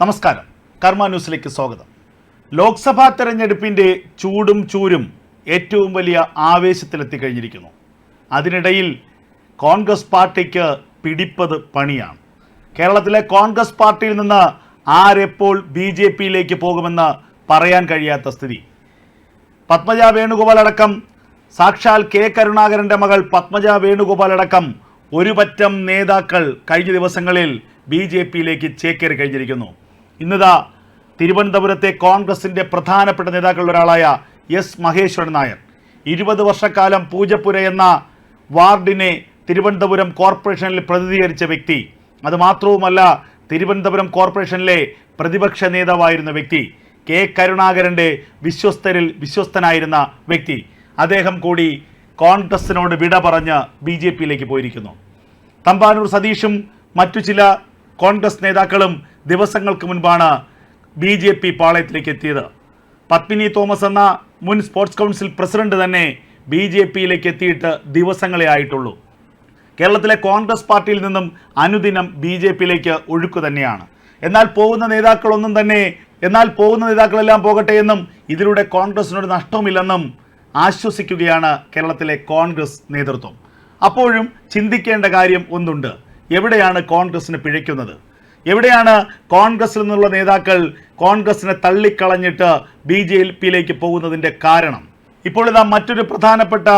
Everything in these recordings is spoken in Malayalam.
നമസ്കാരം. കർമ്മ ന്യൂസിലേക്ക് സ്വാഗതം. ലോക്സഭാ തെരഞ്ഞെടുപ്പിന്റെ ചൂടും ചൂരും ഏറ്റവും വലിയ ആവേശത്തിലെത്തി കഴിഞ്ഞിരിക്കുന്നു. അതിനിടയിൽ കോൺഗ്രസ് പാർട്ടിക്ക് പിടിപ്പത് പണിയാണ്. കേരളത്തിലെ കോൺഗ്രസ് പാർട്ടിയിൽ നിന്ന് ആരെപ്പോൾ ബി ജെ പിയിലേക്ക് പോകുമെന്ന് പറയാൻ കഴിയാത്ത സ്ഥിതി. പത്മജ വേണുഗോപാൽ അടക്കം സാക്ഷാൽ കെ കരുണാകരന്റെ മകൾ പത്മജ വേണുഗോപാൽ അടക്കം ഒരു പറ്റം നേതാക്കൾ കഴിഞ്ഞ ദിവസങ്ങളിൽ ബി ജെ പിയിലേക്ക് ചേക്കേറി കഴിഞ്ഞിരിക്കുന്നു. ഇന്നിതാ തിരുവനന്തപുരത്തെ കോൺഗ്രസിന്റെ പ്രധാനപ്പെട്ട നേതാക്കളിൽ ഒരാളായ എസ് മഹേശ്വരൻ നായർ. ഇരുപത് വർഷക്കാലം പൂജപ്പുര എന്ന വാർഡിനെ തിരുവനന്തപുരം കോർപ്പറേഷനിൽ പ്രതിനിധീകരിച്ച വ്യക്തി. അതുമാത്രവുമല്ല തിരുവനന്തപുരം കോർപ്പറേഷനിലെ പ്രതിപക്ഷ നേതാവായിരുന്ന വ്യക്തി. കെ കരുണാകരന്റെ വിശ്വസ്തരിൽ വിശ്വസ്തനായിരുന്ന വ്യക്തി. അദ്ദേഹം കൂടി കോൺഗ്രസിനോട് വിട പറഞ്ഞ് ബി ജെ പിയിലേക്ക് പോയിരിക്കുന്നു. തമ്പാനൂർ സതീഷും മറ്റു ചില കോൺഗ്രസ് നേതാക്കളും ദിവസങ്ങൾക്ക് മുൻപാണ് ബി ജെ പി പാളയത്തിലേക്ക് എത്തിയത്. പത്മിനി തോമസ് എന്ന മുൻ സ്പോർട്സ് കൗൺസിൽ പ്രസിഡന്റ് തന്നെ ബി ജെ പിയിലേക്ക് എത്തിയിട്ട് ദിവസങ്ങളെ ആയിട്ടുള്ളൂ. കേരളത്തിലെ കോൺഗ്രസ് പാർട്ടിയിൽ നിന്നും അനുദിനം ബി ജെ പിയിലേക്ക് ഒഴുക്ക് തന്നെയാണ്. എന്നാൽ പോകുന്ന നേതാക്കളൊന്നും തന്നെ എന്നാൽ പോകുന്ന നേതാക്കളെല്ലാം പോകട്ടെ എന്നും ഇതിലൂടെ കോൺഗ്രസിനൊരു നഷ്ടവുമില്ലെന്നും ആശ്വസിക്കുകയാണ് കേരളത്തിലെ കോൺഗ്രസ് നേതൃത്വം. അപ്പോഴും ചിന്തിക്കേണ്ട കാര്യം ഒന്നുണ്ട്. എവിടെയാണ് കോൺഗ്രസിന് പിഴയ്ക്കുന്നത്? എവിടെയാണ് കോൺഗ്രസിൽ നിന്നുള്ള നേതാക്കൾ കോൺഗ്രസിനെ തള്ളിക്കളഞ്ഞിട്ട് ബി ജെ പിയിലേക്ക് പോകുന്നതിന്റെ കാരണം? ഇപ്പോൾ ഇതാ മറ്റൊരു പ്രധാനപ്പെട്ട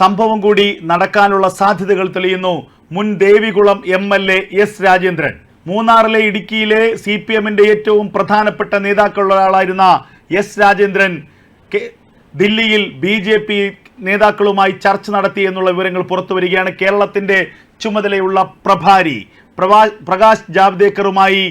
സംഭവം കൂടി നടക്കാനുള്ള സാധ്യതകൾ തെളിയുന്നു. മുൻ Devikulam M L A S Rajendran. മൂന്നാറിലെ ഇടുക്കിയിലെ സി പി എമ്മിന്റെ ഏറ്റവും പ്രധാനപ്പെട്ട നേതാക്കളുള്ള ഒരാളായിരുന്ന എസ് രാജേന്ദ്രൻ ദില്ലിയിൽ ബി ജെ പി നേതാക്കളുമായി ചർച്ച നടത്തി എന്നുള്ള വിവരങ്ങൾ പുറത്തു വരികയാണ്. കേരളത്തിന്റെ ചുമതലയുള്ള പ്രഭാരി പ്രകാശ് ജാവ്ദേക്കറുമായി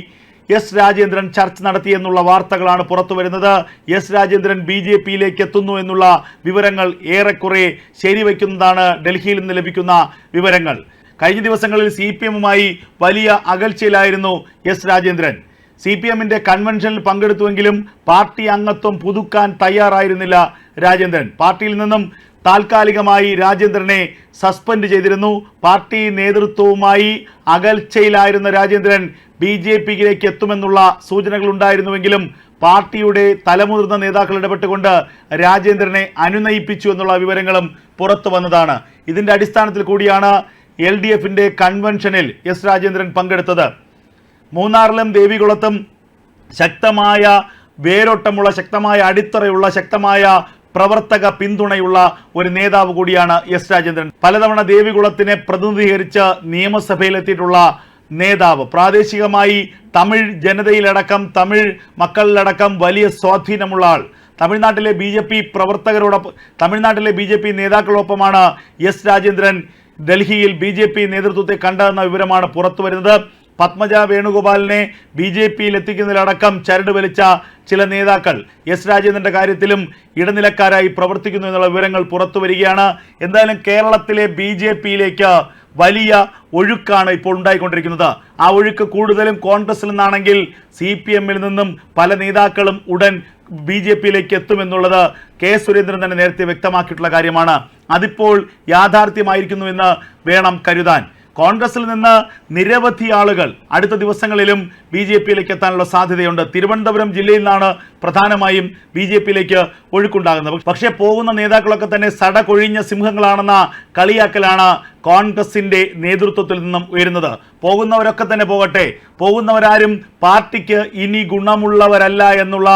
എസ് രാജേന്ദ്രൻ ചർച്ച നടത്തി എന്നുള്ള വാർത്തകളാണ് പുറത്തു വരുന്നത്. എസ് രാജേന്ദ്രൻ ബി ജെ പിയിലേക്ക് എത്തുന്നു എന്നുള്ള വിവരങ്ങൾ ഏറെക്കുറെ ശരിവയ്ക്കുന്നതാണ് ഡൽഹിയിൽ നിന്ന് ലഭിക്കുന്ന വിവരങ്ങൾ. കഴിഞ്ഞ ദിവസങ്ങളിൽ സി പി എമ്മുമായി വലിയ അകൽച്ചയിലായിരുന്നു എസ് രാജേന്ദ്രൻ. സി പി എമ്മിന്റെ കൺവെൻഷനിൽ പങ്കെടുത്തുവെങ്കിലും പാർട്ടി അംഗത്വം പുതുക്കാൻ തയ്യാറായിരുന്നില്ല രാജേന്ദ്രൻ. പാർട്ടിയിൽ നിന്നും താൽക്കാലികമായി രാജേന്ദ്രനെ സസ്പെൻഡ് ചെയ്തിരുന്നു. പാർട്ടി നേതൃത്വവുമായി അകൽച്ചയിലായിരുന്ന രാജേന്ദ്രൻ ബി ജെ പിയിലേക്ക് എത്തുമെന്നുള്ള സൂചനകൾ ഉണ്ടായിരുന്നുവെങ്കിലും പാർട്ടിയുടെ തലമുതിർന്ന നേതാക്കൾ ഇടപെട്ടുകൊണ്ട് രാജേന്ദ്രനെ അനുനയിപ്പിച്ചു എന്നുള്ള വിവരങ്ങളും പുറത്തു വന്നതാണ്. ഇതിന്റെ അടിസ്ഥാനത്തിൽ കൂടിയാണ് എൽ ഡി എഫിന്റെ കൺവെൻഷനിൽ എസ് രാജേന്ദ്രൻ പങ്കെടുത്തത്. മൂന്നാറിലും ദേവികുളത്തും ശക്തമായ വേരോട്ടമുള്ള ശക്തമായ അടിത്തറയുള്ള ശക്തമായ പ്രവർത്തക പിന്തുണയുള്ള ഒരു നേതാവ് കൂടിയാണ് എസ് രാജേന്ദ്രൻ. പലതവണ ദേവികുളത്തിനെ പ്രതിനിധീകരിച്ച് നിയമസഭയിലെത്തിയിട്ടുള്ള നേതാവ്. പ്രാദേശികമായി തമിഴ് ജനതയിലടക്കം തമിഴ് മക്കളിലടക്കം വലിയ സ്വാധീനമുള്ള ആൾ. തമിഴ്നാട്ടിലെ ബി ജെ പി പ്രവർത്തകരോടൊപ്പം തമിഴ്നാട്ടിലെ ബി ജെ പി നേതാക്കളോടൊപ്പമാണ് എസ് രാജേന്ദ്രൻ. ഡൽഹിയിൽ ബി ജെ പി നേതൃത്വത്തെ കണ്ടതെന്ന വിവരമാണ് പുറത്തു വരുന്നത് പത്മജ വേണുഗോപാലിനെ ബി ജെ പിയിൽ എത്തിക്കുന്നതിലടക്കം ചരട് വലിച്ച ചില നേതാക്കൾ എസ് രാജേന്ദ്രന്റെ കാര്യത്തിലും ഇടനിലക്കാരായി പ്രവർത്തിക്കുന്നു എന്നുള്ള വിവരങ്ങൾ പുറത്തു വരികയാണ്. എന്തായാലും കേരളത്തിലെ ബി ജെ പിയിലേക്ക് വലിയ ഒഴുക്കാണ് ഇപ്പോൾ ഉണ്ടായിക്കൊണ്ടിരിക്കുന്നത്. ആ ഒഴുക്ക് കൂടുതലും കോൺഗ്രസിൽ നിന്നാണെങ്കിൽ സി പി എമ്മിൽ നിന്നും പല നേതാക്കളും ഉടൻ ബി ജെ പിയിലേക്ക് എത്തുമെന്നുള്ളത് കെ സുരേന്ദ്രൻ തന്നെ നേരത്തെ വ്യക്തമാക്കിയിട്ടുള്ള കാര്യമാണ്. അതിപ്പോൾ യാഥാർത്ഥ്യമായിരിക്കുന്നു എന്ന് വേണം കരുതാൻ. കോൺഗ്രസിൽ നിന്ന് നിരവധി ആളുകൾ അടുത്ത ദിവസങ്ങളിലും ബി ജെ പിയിലേക്ക് എത്താനുള്ള സാധ്യതയുണ്ട്. തിരുവനന്തപുരം ജില്ലയിൽ നിന്നാണ് പ്രധാനമായും ബി ജെ പിയിലേക്ക് ഒഴുക്കുണ്ടാകുന്നത്. പക്ഷേ പോകുന്ന നേതാക്കളൊക്കെ തന്നെ സടകൊഴിഞ്ഞ സിംഹങ്ങളാണെന്ന കളിയാക്കലാണ് കോൺഗ്രസിന്റെ നേതൃത്വത്തിൽ നിന്നും ഉയരുന്നത്. പോകുന്നവരൊക്കെ തന്നെ പോകട്ടെ. പോകുന്നവരാരും പാർട്ടിക്ക് ഇനി ഗുണമുള്ളവരല്ല എന്നുള്ള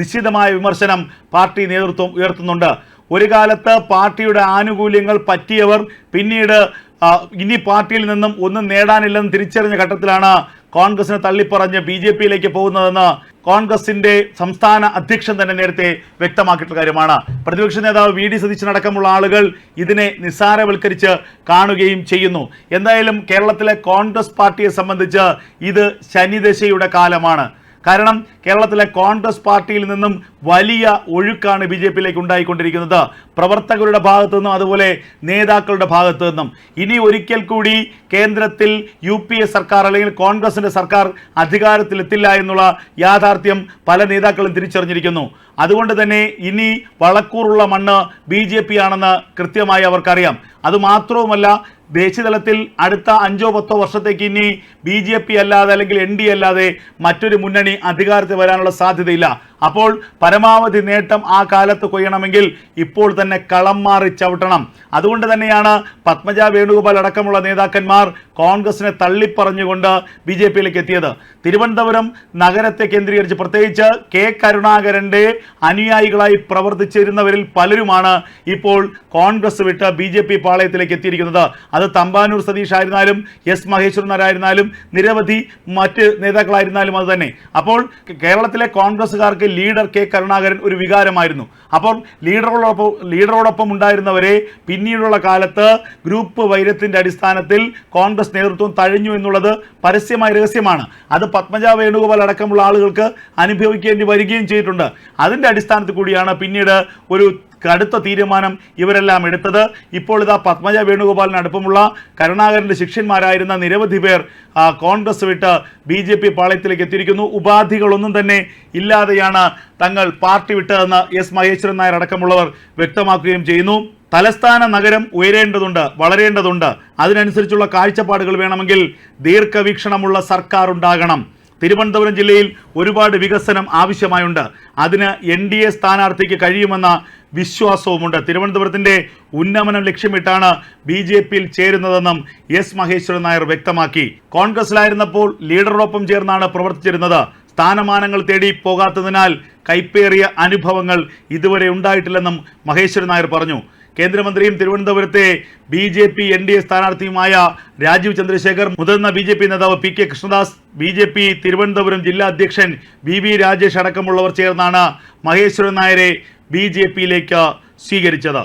നിശ്ചിതമായ വിമർശനം പാർട്ടി നേതൃത്വം ഉയർത്തുന്നുണ്ട്. ഒരു കാലത്ത് പാർട്ടിയുടെ ആനുകൂല്യങ്ങൾ പറ്റിയവർ പിന്നീട് ഇനി പാർട്ടിയിൽ നിന്നും ഒന്നും നേടാനില്ലെന്ന് തിരിച്ചറിഞ്ഞ ഘട്ടത്തിലാണ് കോൺഗ്രസിനെ തള്ളിപ്പറഞ്ഞ് ബി ജെ പിയിലേക്ക് പോകുന്നതെന്ന് കോൺഗ്രസിന്റെ സംസ്ഥാന അധ്യക്ഷൻ തന്നെ നേരത്തെ വ്യക്തമാക്കിയിട്ടുള്ള കാര്യമാണ്. പ്രതിപക്ഷ നേതാവ് വി ഡി സതീശനടക്കമുള്ള ആളുകൾ ഇതിനെ നിസ്സാരവൽക്കരിച്ച് കാണുകയും ചെയ്യുന്നു. എന്തായാലും കേരളത്തിലെ കോൺഗ്രസ് പാർട്ടിയെ സംബന്ധിച്ച് ഇത് ശനിദശയുടെ കാലമാണ്. കാരണം കേരളത്തിലെ കോൺഗ്രസ് പാർട്ടിയിൽ നിന്നും വലിയ ഒഴുക്കാണ് ബി ജെ പിയിലേക്ക് ഉണ്ടായിക്കൊണ്ടിരിക്കുന്നത്. പ്രവർത്തകരുടെ ഭാഗത്തു നിന്നും അതുപോലെ നേതാക്കളുടെ ഭാഗത്തു നിന്നും. ഇനി ഒരിക്കൽ കൂടി കേന്ദ്രത്തിൽ യു പി എ സർക്കാർ അല്ലെങ്കിൽ കോൺഗ്രസിന്റെ സർക്കാർ അധികാരത്തിലെത്തില്ല എന്നുള്ള യാഥാർത്ഥ്യം പല നേതാക്കളും തിരിച്ചറിഞ്ഞിരിക്കുന്നു. അതുകൊണ്ട് തന്നെ ഇനി വളക്കൂറുള്ള മണ്ണ് ബി ജെ പി ആണെന്ന് കൃത്യമായി അവർക്കറിയാം. അതുമാത്രവുമല്ല ദേശീയതലത്തിൽ അടുത്ത അഞ്ചോ പത്തോ വർഷത്തേക്ക് ഇനി ബി അല്ലാതെ അല്ലെങ്കിൽ എൻ അല്ലാതെ മറ്റൊരു മുന്നണി അധികാരത്തിൽ വരാനുള്ള സാധ്യതയില്ല. അപ്പോൾ പരമാവധി നേട്ടം ആ കാലത്ത് കൊയ്യണമെങ്കിൽ ഇപ്പോൾ തന്നെ കളം മാറി ചവിട്ടണം. അതുകൊണ്ട് തന്നെയാണ് പത്മജ വേണുഗോപാൽ അടക്കമുള്ള നേതാക്കന്മാർ കോൺഗ്രസിനെ തള്ളിപ്പറഞ്ഞുകൊണ്ട് ബി ജെ പിയിലേക്ക് എത്തിയത്. തിരുവനന്തപുരം നഗരത്തെ കേന്ദ്രീകരിച്ച് പ്രത്യേകിച്ച് കെ കരുണാകരന്റെ അനുയായികളായി പ്രവർത്തിച്ചിരുന്നവരിൽ പലരുമാണ് ഇപ്പോൾ കോൺഗ്രസ് വിട്ട് ബി ജെ പി പാളയത്തിലേക്ക് എത്തിയിരിക്കുന്നത്. അത് തമ്പാനൂർ സതീഷ് ആയിരുന്നാലും എസ് മഹേശ്വരനാരായിരുന്നാലും നിരവധി മറ്റ് നേതാക്കളായിരുന്നാലും അത് തന്നെ. അപ്പോൾ കേരളത്തിലെ കോൺഗ്രസ്സുകാർക്ക് ലീഡർ കെ കരുണാകരൻ ഒരു വികാരമായിരുന്നു. അപ്പം ലീഡറോടൊപ്പം ലീഡറോടൊപ്പം ഉണ്ടായിരുന്നവരെ പിന്നീടുള്ള കാലത്ത് ഗ്രൂപ്പ് വൈരത്തിന്റെ അടിസ്ഥാനത്തിൽ കോൺഗ്രസ് നേതൃത്വം തഴഞ്ഞു എന്നുള്ളത് പരസ്യമായ രഹസ്യമാണ്. അത് പത്മജ വേണുഗോപാൽ അടക്കമുള്ള ആളുകൾക്ക് അനുഭവിക്കേണ്ടി വരികയും ചെയ്തിട്ടുണ്ട്. അതിന്റെ അടിസ്ഥാനത്തിൽ കൂടിയാണ് പിന്നീട് ഒരു കടുത്ത തീരുമാനം ഇവരെല്ലാം എടുത്തത്. ഇപ്പോൾ ഇതാ പത്മജ വേണുഗോപാലിന് അടുപ്പമുള്ള കരുണാകരന്റെ ശിഷ്യന്മാരായിരുന്ന നിരവധി പേർ കോൺഗ്രസ് വിട്ട് ബി ജെ പി പാളയത്തിലേക്ക് എത്തിയിരിക്കുന്നു. ഉപാധികളൊന്നും തന്നെ ഇല്ലാതെയാണ് തങ്ങൾ പാർട്ടി വിട്ടതെന്ന് എസ് മഹേശ്വരൻ നായർ അടക്കമുള്ളവർ വ്യക്തമാക്കുകയും ചെയ്യുന്നു. തലസ്ഥാന നഗരം ഉയരേണ്ടതുണ്ട് വളരേണ്ടതുണ്ട്. അതിനനുസരിച്ചുള്ള കാഴ്ചപ്പാടുകൾ വേണമെങ്കിൽ ദീർഘവീക്ഷണമുള്ള സർക്കാർ ഉണ്ടാകണം. തിരുവനന്തപുരം ജില്ലയിൽ ഒരുപാട് വികസനം ആവശ്യമായുണ്ട്. അതിന് എൻ ഡി എ സ്ഥാനാർത്ഥിക്ക് കഴിയുമെന്ന വിശ്വാസവുമുണ്ട്. തിരുവനന്തപുരത്തിന്റെ ഉന്നമനം ലക്ഷ്യമിട്ടാണ് ബി ജെ പിയിൽ ചേരുന്നതെന്നും എസ് മഹേശ്വരൻ നായർ വ്യക്തമാക്കി. കോൺഗ്രസിലായിരുന്നപ്പോൾ ലീഡറോടൊപ്പം ചേർന്നാണ് പ്രവർത്തിച്ചിരുന്നത്. സ്ഥാനമാനങ്ങൾ തേടി പോകാത്തതിനാൽ കൈപ്പേറിയ അനുഭവങ്ങൾ ഇതുവരെ ഉണ്ടായിട്ടില്ലെന്നും മഹേശ്വരൻ നായർ പറഞ്ഞു. കേന്ദ്രമന്ത്രിയും തിരുവനന്തപുരത്തെ B J P N D A സ്ഥാനാർത്ഥിയുമായ Rajeev Chandrasekhar മുതിർന്ന ബി ജെ പി നേതാവ് P K Krishnadas B J P Thiruvananthapuram ജില്ലാ അധ്യക്ഷൻ വി വി രാജേഷ് അടക്കമുള്ളവർ ചേർന്നാണ് മഹേശ്വരൻ നായരെ ബി ജെ പിയിലേക്ക് സ്വീകരിച്ചത്.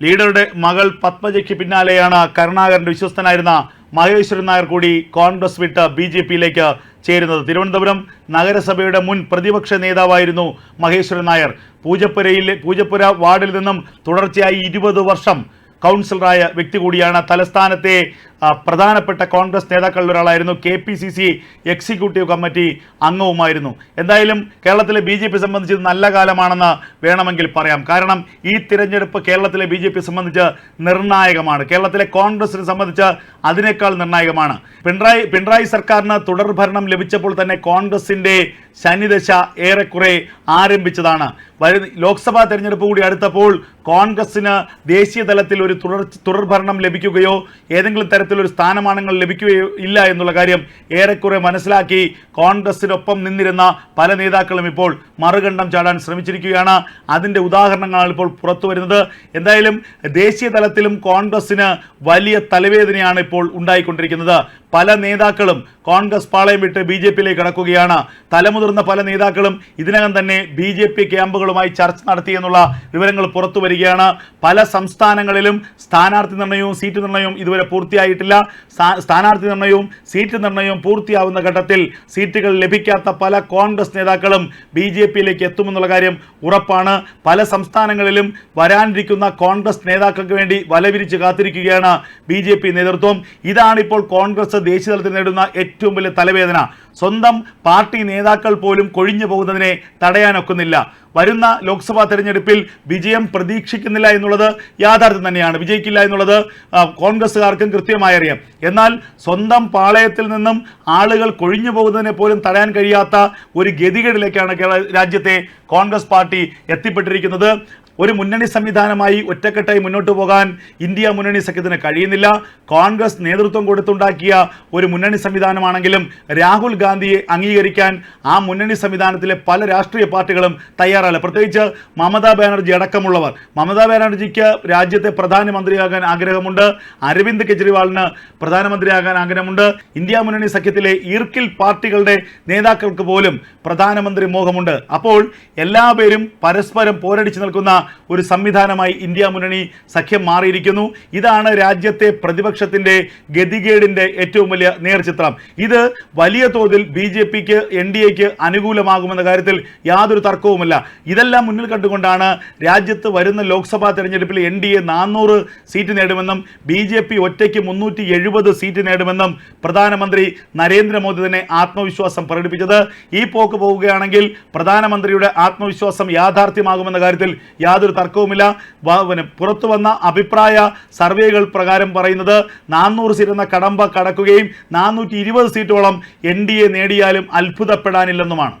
ലീഡറുടെ മകൾ പത്മജയ്ക്ക് പിന്നാലെയാണ് കരുണാകരന്റെ വിശ്വസ്തനായിരുന്ന മഹേശ്വരൻ നായർ കൂടി കോൺഗ്രസ് വിട്ട് ബി ജെ പിയിലേക്ക് ചേരുന്നത്. തിരുവനന്തപുരം നഗരസഭയുടെ മുൻ പ്രതിപക്ഷ നേതാവായിരുന്നു മഹേശ്വരൻ നായർ. പൂജപ്പുരയിലെ പൂജപ്പുര വാർഡിൽ നിന്നും തുടർച്ചയായി ഇരുപത് വർഷം കൗൺസിലറായ വ്യക്തി കൂടിയാണ് തലസ്ഥാനത്തെ പ്രധാനപ്പെട്ട കോൺഗ്രസ് നേതാക്കളിൽ ഒരാളായിരുന്നു K P C C executive committee അംഗവുമായിരുന്നു. എന്തായാലും കേരളത്തിലെ ബി ജെ പി സംബന്ധിച്ച് നല്ല കാലമാണെന്ന് വേണമെങ്കിൽ പറയാം. കാരണം ഈ തിരഞ്ഞെടുപ്പ് കേരളത്തിലെ ബി ജെ പി സംബന്ധിച്ച് നിർണായകമാണ്. കേരളത്തിലെ കോൺഗ്രസിനെ സംബന്ധിച്ച് അതിനേക്കാൾ നിർണായകമാണ്. പിണറായി പിണറായി സർക്കാരിന് തുടർ ഭരണം ലഭിച്ചപ്പോൾ തന്നെ കോൺഗ്രസിന്റെ ശനിദശ ഏറെക്കുറെ ആരംഭിച്ചതാണ്. വരു ലോക്സഭാ തെരഞ്ഞെടുപ്പ് കൂടി അടുത്തപ്പോൾ കോൺഗ്രസിന് ദേശീയ തലത്തിൽ ഒരു തുടർ തുടർഭരണം ലഭിക്കുകയോ ഏതെങ്കിലും തരത്തിലൊരു സ്ഥാനമാനങ്ങൾ ലഭിക്കുകയോ ഇല്ല എന്നുള്ള കാര്യം ഏറെക്കുറെ മനസ്സിലാക്കി കോൺഗ്രസിനൊപ്പം നിന്നിരുന്ന പല നേതാക്കളും ഇപ്പോൾ മറുകണ്ഠം ചാടാൻ ശ്രമിച്ചിരിക്കുകയാണ്. അതിന്റെ ഉദാഹരണങ്ങളാണ് ഇപ്പോൾ പുറത്തു വരുന്നത്. എന്തായാലും ദേശീയ തലത്തിലും കോൺഗ്രസിന് വലിയ തലവേദനയാണ് ഇപ്പോൾ ഉണ്ടായിക്കൊണ്ടിരിക്കുന്നത്. പല നേതാക്കളും കോൺഗ്രസ് പാളയം വിട്ട് ബി ജെ പിയിലേക്ക് കടക്കുകയാണ്. തലമുതിർന്ന പല നേതാക്കളും ഇതിനകം തന്നെ ബി ജെ പി ക്യാമ്പുകളുമായി ചർച്ച നടത്തിയെന്നുള്ള വിവരങ്ങൾ പുറത്തു വരികയാണ്. പല സംസ്ഥാനങ്ങളിലും സ്ഥാനാർത്ഥി നിർണയവും സീറ്റ് നിർണയവും ഇതുവരെ പൂർത്തിയായിട്ടില്ല. സ്ഥാ- സ്ഥാനാർത്ഥി നിർണയവും സീറ്റ് നിർണയവും പൂർത്തിയാവുന്ന ഘട്ടത്തിൽ സീറ്റുകൾ ലഭിക്കാത്ത പല കോൺഗ്രസ് നേതാക്കളും ബി ജെ പിയിലേക്ക് എത്തുമെന്നുള്ള കാര്യം ഉറപ്പാണ്. പല സംസ്ഥാനങ്ങളിലും വരാനിരിക്കുന്ന കോൺഗ്രസ് നേതാക്കൾക്ക് വേണ്ടി വലവിരിച്ച് കാത്തിരിക്കുകയാണ് ബി നേതൃത്വം. ഇതാണിപ്പോൾ കോൺഗ്രസ് ദേശീയ തലത്തിൽ നേടുന്ന ഏറ്റവും വലിയ തലവേദന. സ്വന്തം പാർട്ടി നേതാക്കൾ പോലും കൊഴിഞ്ഞു പോകുന്നതിനെ തടയാനൊക്കുന്നില്ല. വരുന്ന ലോക്സഭാ തെരഞ്ഞെടുപ്പിൽ വിജയം പ്രതീക്ഷിക്കുന്നില്ല എന്നുള്ളത് യാഥാർത്ഥ്യം തന്നെയാണ്. വിജയിക്കില്ല എന്നുള്ളത് കോൺഗ്രസ്സുകാർക്കും കൃത്യമായി അറിയാം എന്നാൽ സ്വന്തം പാളയത്തിൽ നിന്നും ആളുകൾ കൊഴിഞ്ഞു പോകുന്നതിനെ പോലും തടയാൻ കഴിയാത്ത ഒരു ഗതികേടിലേക്കാണ് രാജ്യത്തെ കോൺഗ്രസ് പാർട്ടി എത്തിപ്പെട്ടിരിക്കുന്നത്. ഒരു മുന്നണി സംവിധാനമായി ഒറ്റക്കെട്ടായി മുന്നോട്ട് പോകാൻ ഇന്ത്യ മുന്നണി സഖ്യത്തിന് കഴിയുന്നില്ല. കോൺഗ്രസ് നേതൃത്വം കൊടുത്തുണ്ടാക്കിയ ഒരു മുന്നണി സംവിധാനമാണെങ്കിലും രാഹുൽ ഗാന്ധിയെ അംഗീകരിക്കാൻ ആ മുന്നണി സംവിധാനത്തിലെ പല രാഷ്ട്രീയ പാർട്ടികളും തയ്യാറല്ല. പ്രത്യേകിച്ച് മമതാ ബാനർജി അടക്കമുള്ളവർ. മമതാ ബാനർജിക്ക് രാജ്യത്തെ പ്രധാനമന്ത്രിയാകാൻ ആഗ്രഹമുണ്ട്. അരവിന്ദ് കെജ്രിവാളിന് പ്രധാനമന്ത്രിയാകാൻ ആഗ്രഹമുണ്ട്. ഇന്ത്യ മുന്നണി സഖ്യത്തിലെ ഈർക്കിൽ പാർട്ടികളുടെ നേതാക്കൾക്ക് പോലും പ്രധാനമന്ത്രി മോഹമുണ്ട്. അപ്പോൾ എല്ലാ പേരും പരസ്പരം പോരടിച്ചു നിൽക്കുന്ന ഒരു സംവിധാനമായി ഇന്ത്യ മുന്നണി സഖ്യം മാറിയിരിക്കുന്നു. ഇതാണ് രാജ്യത്തെ പ്രതിപക്ഷത്തിന്റെ ഗതികേടിന്റെ ഏറ്റവും വലിയ നേർചിത്രം. ഇത് വലിയ തോതിൽ ബി ജെ പിക്ക് എൻ ഡി എക്ക് അനുകൂലമാകുമെന്ന കാര്യത്തിൽ യാതൊരു തർക്കവുമില്ല. ഇതെല്ലാം മുന്നിൽ കണ്ടുകൊണ്ടാണ് രാജ്യത്ത് വരുന്ന ലോക്സഭാ തെരഞ്ഞെടുപ്പിൽ എൻ ഡി എ നാനൂറ് സീറ്റ് നേടുമെന്നും ബി ജെ പി ഒറ്റയ്ക്ക് മുന്നൂറ്റി എഴുപത് സീറ്റ് നേടുമെന്നും പ്രധാനമന്ത്രി നരേന്ദ്രമോദി തന്നെ ആത്മവിശ്വാസം പ്രകടിപ്പിച്ചത്. ഈ പോക്ക് പോവുകയാണെങ്കിൽ പ്രധാനമന്ത്രിയുടെ ആത്മവിശ്വാസം യാഥാർത്ഥ്യമാകുമെന്ന കാര്യത്തിൽ യാതൊരു യാതൊരു തർക്കവുമില്ല. പിന്നെ പുറത്തു വന്ന അഭിപ്രായ സർവേകൾ പ്രകാരം പറയുന്നത് നാനൂറ് സീറ്റ് എന്ന കടമ്പ കടക്കുകയും നാനൂറ്റി ഇരുപത് സീറ്റോളം എൻ ഡി എ നേടിയാലും അത്ഭുതപ്പെടാനില്ലെന്നുമാണ്.